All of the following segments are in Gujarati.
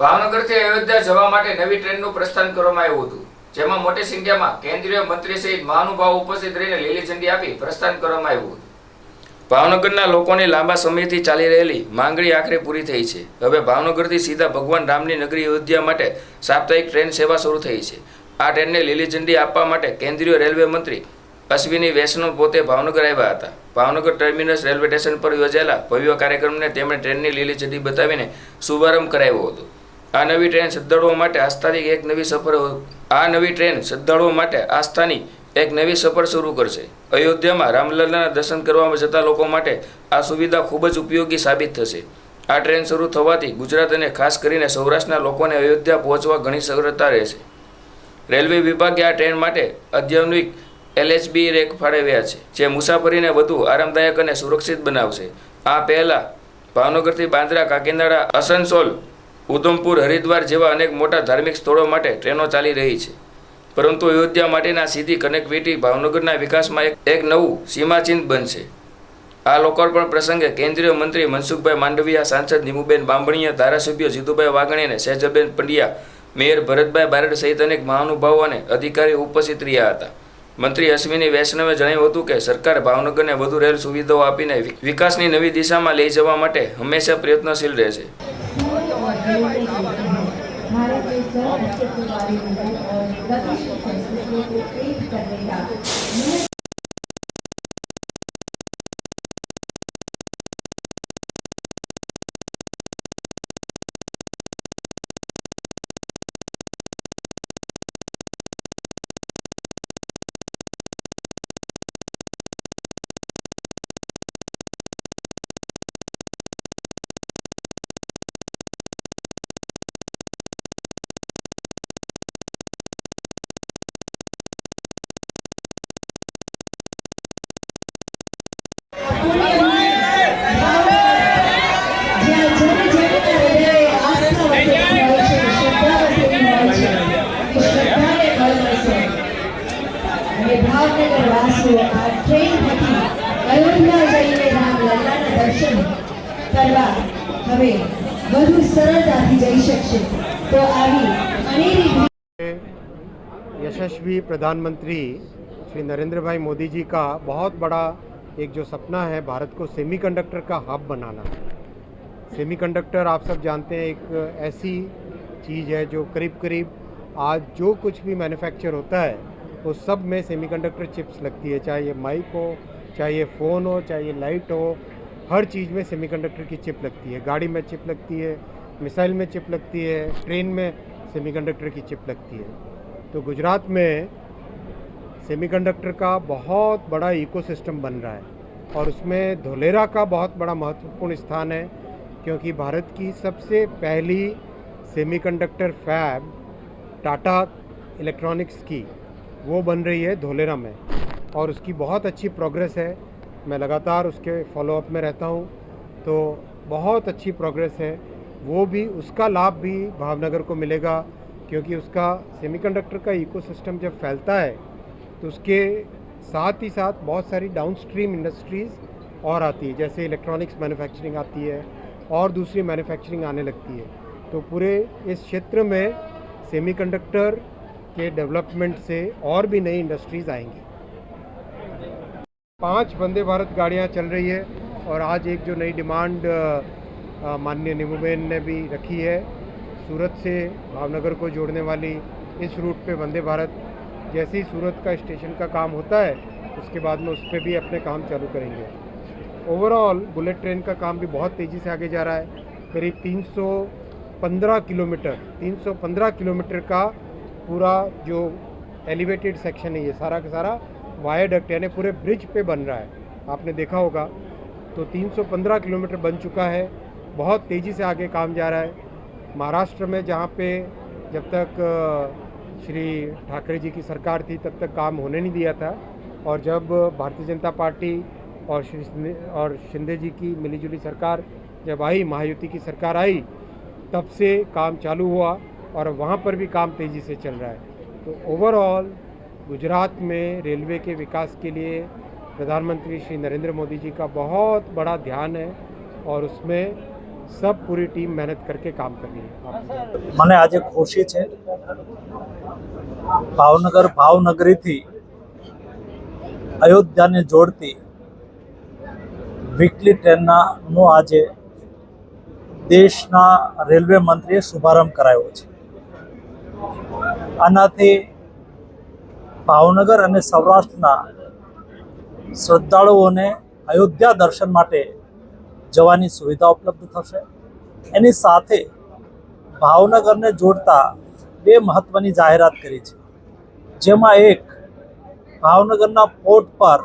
ભાવનગરથી અયોધ્યા જવા માટે નવી ટ્રેનનું પ્રસ્થાન કરવામાં આવ્યું હતું. જેમાં મોટી સંખ્યામાં કેન્દ્રીય મંત્રી સહિત મહાનુભાવો ઉપસ્થિત રહીને લીલી ઝંડી આપી પ્રસ્થાન કરવામાં આવ્યું હતું. ભાવનગરના લોકોની લાંબા સમયથી ચાલી રહેલી માંગણી આખરે પૂરી થઈ છે. હવે ભાવનગરથી સીધા ભગવાન રામની નગરી અયોધ્યા માટે સાપ્તાહિક ટ્રેન સેવા શરૂ થઈ છે. આ ટ્રેનને લીલી ઝંડી આપવા માટે કેન્દ્રીય રેલવે મંત્રી અશ્વિની વૈષ્ણવ પોતે ભાવનગર આવ્યા હતા. ભાવનગર ટર્મિનસ રેલવે સ્ટેશન પર યોજાયેલા ભવ્ય કાર્યક્રમને તેમણે ટ્રેનની લીલી ઝંડી બતાવીને શુભારંભ કરાવ્યો હતો. આ નવી ટ્રેન શ્રદ્ધાળુઓ માટે આસ્થાની એક નવી સફર, આ નવી ટ્રેન શ્રદ્ધાળુઓ માટે આસ્થાની એક નવી સફર શરૂ કરશે. અયોધ્યામાં રામલલ્લાના દર્શન કરવામાં જતા લોકો માટે આ સુવિધા ખૂબ જ ઉપયોગી સાબિત થશે. આ ટ્રેન શરૂ થવાથી ગુજરાત અને ખાસ કરીને સૌરાષ્ટ્રના લોકોને અયોધ્યા પહોંચવા ઘણી સરળતા રહેશે. રેલવે વિભાગે આ ટ્રેન માટે અત્યાધુનિક એલએચબી રેક ફાળવ્યા છે, જે મુસાફરીને વધુ આરામદાયક અને સુરક્ષિત બનાવશે. આ પહેલાં ભાવનગરથી બાંદ્રા, કાકીનાડા, અસનસોલ ઉધમપુર, હરિદ્વાર જેવા અનેક મોટા ધાર્મિક સ્થળો માટે ટ્રેનો ચાલી રહી છે. પરંતુ અયોધ્યા માટેના સીધી કનેક્ટિવિટી ભાવનગરના વિકાસમાં એક એક નવું સીમાચિહ્ન બનશે. આ લોકાર્પણ પ્રસંગે કેન્દ્રીય મંત્રી મનસુખભાઈ માંડવિયા, સાંસદ નીમુબેન બાંભણીયા ધારાસભ્યો જીતુભાઈ વાઘણીને સહેજબેન પંડ્યા, મેયર ભરતભાઈ બારડ સહિત અનેક મહાનુભાવો અને અધિકારીઓ ઉપસ્થિત રહ્યા હતા. મંત્રી અશ્વિની વૈષ્ણવે જણાવ્યું હતું કે સરકાર ભાવનગરને વધુ રેલ સુવિધાઓ આપીને વિકાસની નવી દિશામાં લઈ જવા માટે હંમેશા પ્રયત્નશીલ રહેશે. भारत के सर्व अस्तित्व वाले लोगों और गतिशील संस्कृतियों को एक करने का ભાવનગર વાસીઓ આ ટ્રેન થકી અયોધ્યા જઈને રામલલ્લાના દર્શન કરવા હવે વધુ સરળતાથી જઈ શકશે તો આવી અનેરી यशस्वी प्रधानमंत्री श्री नरेंद्र भाई मोदी जी का बहुत बड़ा एक जो सपना है भारत को सेमीकंडक्टर का हब बनाना सेमीकंडक्टर आप सब जानते हैं एक ऐसी चीज़ है जो करीब करीब आज जो कुछ भी मैन्युफैक्चर होता है वो सब में सेमीकंडक्टर चिप्स लगती है, चाहे ये माइक हो, चाहे ये फ़ोन हो, चाहे ये लाइट हो, हर चीज़ में सेमीकंडक्टर की चिप लगती है। गाड़ी में चिप लगती है मिसाइल में चिप लगती है ट्रेन में सेमीकंडक्टर की चिप लगती है। तो गुजरात में सेमीकंडक्टर का बहुत बड़ा इकोसिस्टम बन रहा है और उसमें धोलेरा का बहुत बड़ा महत्वपूर्ण स्थान है, क्योंकि भारत की सबसे पहली सेमीकंडक्टर फैब टाटा इलेक्ट्रॉनिक्स की वो बन रही है धोलेरा में। और उसकी बहुत अच्छी प्रोग्रेस है। मैं लगातार उसके फॉलोअप में रहता हूँ। तो बहुत अच्छी प्रोग्रेस है। वो भी, उसका लाभ भी भावनगर को मिलेगा। क्योंकि उसका सेमीकंडक्टर का इकोसिस्टम जब फैलता है तो उसके साथ ही साथ बहुत सारी डाउनस्ट्रीम इंडस्ट्रीज़ और आती है। जैसे इलेक्ट्रॉनिक्स मैन्युफैक्चरिंग आती है और दूसरी मैन्युफैक्चरिंग आने लगती है। तो पूरे इस क्षेत्र में सेमीकंडक्टर के डेवलपमेंट से और भी नई इंडस्ट्रीज़ आएँगी। पाँच वंदे भारत गाड़ियाँ चल रही है और आज एक जो नई डिमांड माननीय निमुबेन ने भी रखी है, सूरत से भावनगर को जोड़ने वाली इस रूट पे वंदे भारत। जैसे ही सूरत का स्टेशन का काम होता है, उसके बाद में उस पर भी अपने काम चालू करेंगे। ओवरऑल बुलेट ट्रेन का काम भी बहुत तेज़ी से आगे जा रहा है। करीब 315 किलोमीटर 315 किलोमीटर का पूरा जो एलिवेटेड सेक्शन है, ये सारा का सारा वायाडक्ट यानी पूरे ब्रिज पे बन रहा है। आपने देखा होगा। तो 315 किलोमीटर बन चुका है। बहुत तेज़ी से आगे काम जा रहा है। महाराष्ट्र में जहाँ पे जब तक श्री ठाकरे जी की सरकार थी, तब तक काम होने नहीं दिया था। और जब भारतीय जनता पार्टी और श्री और शिंदे जी की मिलीजुली सरकार जब आई, महायुति की सरकार आई, तब से काम चालू हुआ। और वहाँ पर भी काम तेज़ी से चल रहा है तो ओवरऑल गुजरात में रेलवे के विकास के लिए प्रधानमंत्री श्री नरेंद्र मोदी जी का बहुत बड़ा ध्यान है और उसमें सब पूरी टीम मेहनत करके काम कर रही है आप મને આજે ખુશી છે ભાવનગર ભાવનગરીથી અયોધ્યાને જોડતી વીકલી ટ્રેનના નો આજે દેશના રેલવે મંત્રીએ શુભારંભ કરાયો છે આનાથી ભાવનગર અને સૌરાષ્ટ્રના શ્રદ્ધાળુઓને અયોધ્યા દર્શન માટે જવાની સુવિધા ઉપલબ્ધ થશે. એની સાથે ભાવનગરને જોડતા બે મહત્વની જાહેરાત કરી છે. જેમાં એક, ભાવનગરના પોર્ટ પર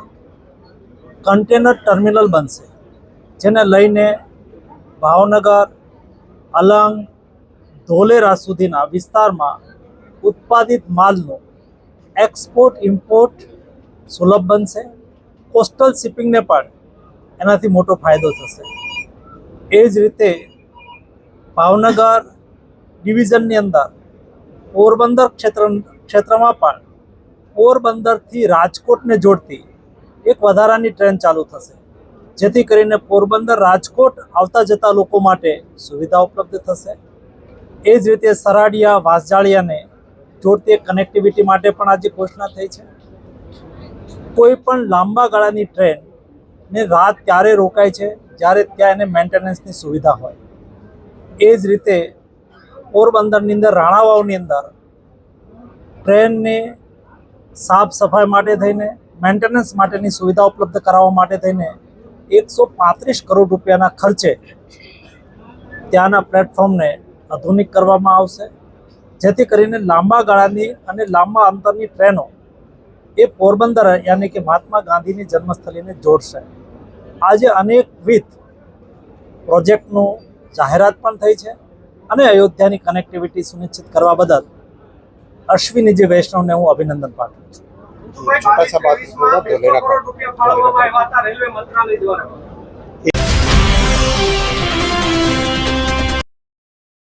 કન્ટેનર ટર્મિનલ બનશે, જેને લઈને ભાવનગર, અલંગ, ધોલેરા સુધીના વિસ્તારમાં ઉત્પાદિત માલનું એક્સપોર્ટ ઇમ્પોર્ટ સુલભ બનશે. કોસ્ટલ શિપિંગને પણ એનાથી મોટો ફાયદો થશે. એ જ રીતે ભાવનગર ડિવિઝનની અંદર પોરબંદર ક્ષેત્ર, ક્ષેત્રમાં પણ પોરબંદરથી રાજકોટને જોડતી એક વધારાની ટ્રેન ચાલુ થશે. જેથી કરીને પોરબંદર, રાજકોટ આવતા જતા લોકો માટે સુવિધા ઉપલબ્ધ થશે. એ જ રીતે સરાડિયા વાસજાળિયાને જોડતી કનેક્ટિવિટી માટે પણ આજે ઘોષણા થઈ છે. કોઈ પણ લાંબા ગાળાની ટ્રેન ને રાત ત્યારે રોકાય છે? જ્યારે ત્યાં એને મેન્ટેનન્સની સુવિધા હોય. એ જ રીતે પોરબંદરની અંદર, રાણાવાવની અંદર ટ્રેનને સાફ સફાઈ માટે થઈને મેન્ટેનન્સ માટેની સુવિધા ઉપલબ્ધ કરાવવા માટે થઈને એકસો પાંત્રીસ કરોડ રૂપિયાના ખર્ચે ત્યાંના પ્લેટફોર્મને આધુનિક કરવામાં આવશે. જેથી કરીને લાંબા ગાળાની અને લાંબા અંતરની ટ્રેનો એ પોરબંદર યાની કે મહાત્મા ગાંધીની જન્મસ્થળીને જોડશે. આજે અનેકવિધ પ્રોજેક્ટનું જાહેરાત પણ થઈ છે અને અયોધ્યાની કનેક્ટિવિટી સુનિશ્ચિત કરવા બદલ અશ્વિનીજી વૈષ્ણવને હું અભિનંદન પાઠવું છું.